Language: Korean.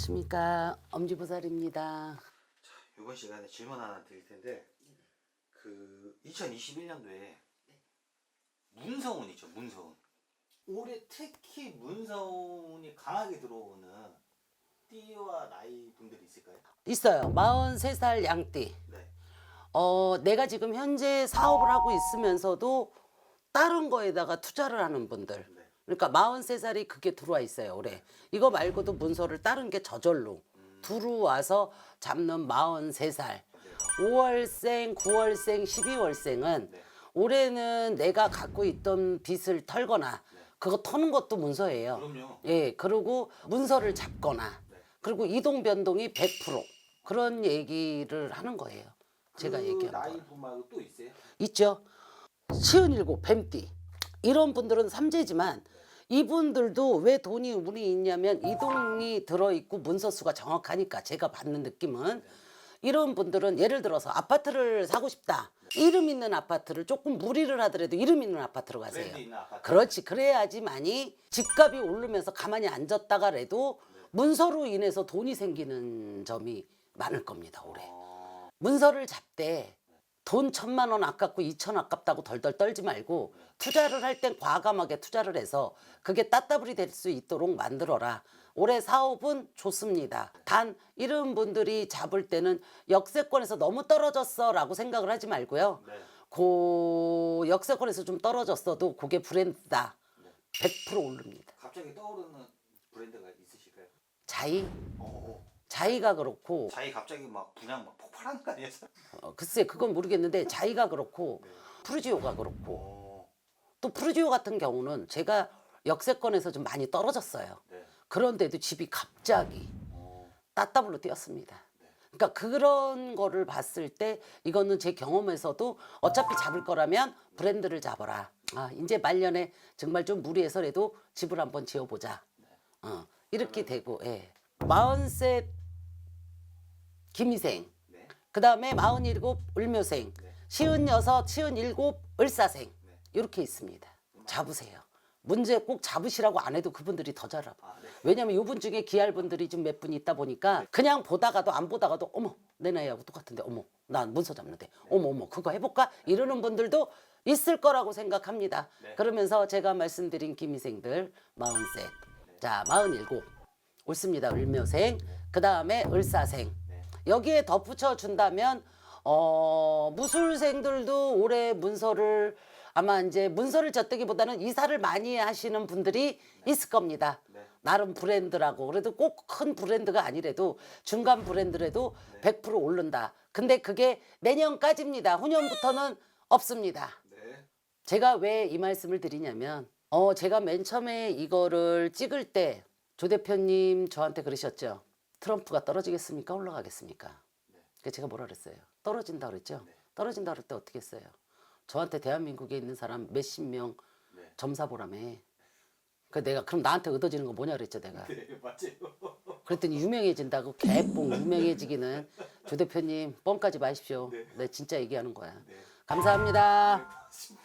안녕하십니까 엄지보살입니다. 이번 시간에 질문 하나 드릴 텐데 그 2021년도에 문서운 있죠 문서운 올해 특히 문서운이 강하게 들어오는 띠와 나이 분들이 있을까요? 있어요. 43살 양띠. 네. 어, 내가 지금 현재 사업을 하고 있으면서도 다른 거에다가 투자를 하는 분들. 네. 그러니까 43살이 그게 들어와 있어요, 올해. 이거 말고도 문서를 다른 게 저절로 들어와서 잡는 43살. 5월생, 9월생, 12월생은 네. 올해는 내가 갖고 있던 빚을 털거나 그거 터는 것도 문서예요. 그럼요. 예, 그리고 문서를 잡거나 네. 그리고 이동 변동이 100% 그런 얘기를 하는 거예요. 제가 그 얘기한 나이 거. 분 말고 또 있어요? 있죠. 시은일곱 뱀띠 이런 분들은 삼재지만 이분들도 왜 돈이 운이 있냐면 이동이 들어 있고 문서 수가 정확하니까 제가 받는 느낌은 이런 분들은 예를 들어서 아파트를 사고 싶다. 이름 있는 아파트를 조금 무리를 하더라도 이름 있는 아파트로 가세요. 브랜드 있는 아파트. 그렇지. 그래야지만이 집값이 오르면서 가만히 앉았다가라도 문서로 인해서 돈이 생기는 점이 많을 겁니다. 올해. 어, 문서를 잡되 돈 천만 원 아깝고 이천 아깝다고 덜덜 떨지 말고 투자를 할 땐 과감하게 투자를 해서 그게 따따블이 될 수 있도록 만들어라. 올해 사업은 좋습니다. 단 이런 분들이 잡을 때는 역세권에서 너무 떨어졌어라고 생각을 하지 말고요. 네. 고 역세권에서 좀 떨어졌어도 그게 브랜드다. 100% 오릅니다. 갑자기 떠오르는 브랜드가 있으실까요? 자이 어, 자이가 그렇고 자기 갑자기 막 분양 막 폭발하는 거 아니었어요? 어, 글쎄 그건 모르겠는데 자이가 그렇고 프루지오가 그렇고 어, 또 프루지오 같은 경우는 제가 역세권에서 좀 많이 떨어졌어요. 네. 그런데도 집이 갑자기 어, 따따블로 뛰었습니다. 그러니까 그런 거를 봤을 때 이거는 제 경험에서도 어차피 잡을 거라면 브랜드를 잡아라. 아 이제 말년에 정말 좀 무리해서라도 집을 한번 지어보자. 어, 이렇게 되고 예. 마흔셋 김희생 네. 그 다음에 마흔일곱 을묘생, 네. 시은여섯, 시은일곱 을사생 네. 이렇게 있습니다. 잡으세요. 문제 꼭 잡으시라고 안 해도 그분들이 더 잘 알아. 아, 네. 왜냐면 이분 중에 귀할 분들이 좀 몇 분 있다 보니까 그냥 보다가도 안 보다가도 어머 내 나이하고 똑같은데 어머 난 문서 잡는데 어머 어머 그거 해볼까 이러는 분들도 있을 거라고 생각합니다. 네. 그러면서 제가 말씀드린 김희생들 마흔셋, 자 마흔일곱 옳습니다 을묘생, 그 다음에 을사생 네. 여기에 덧붙여 준다면 어 무술생들도 올해 문서를 아마 이제 문서를 졌다기보다는 이사를 많이 하시는 분들이 있을 겁니다. 네. 나름 브랜드라고 그래도 꼭 큰 브랜드가 아니래도 중간 브랜드라도 네. 100% 오른다. 근데 그게 내년까지입니다. 후년부터는 없습니다. 네. 제가 왜 이 말씀을 드리냐면 어 제가 맨 처음에 이거를 찍을 때 조 대표님 저한테 그러셨죠. 트럼프가 떨어지겠습니까? 올라가겠습니까? 그 제가 뭐라 그랬어요? 떨어진다 그랬죠. 떨어진다 그럴 때 어떻게 했어요? 저한테 대한민국에 있는 사람 몇십 명 네. 점사 보라며. 그 내가 그럼 나한테 얻어지는 거 뭐냐 그랬죠 내가. 네, 맞아요. 그랬더니 유명해진다고 개뽕 유명해지기는 조 대표님 뻥까지 마십시오. 네. 네 진짜 얘기하는 거야. 네. 감사합니다. 맞습니다.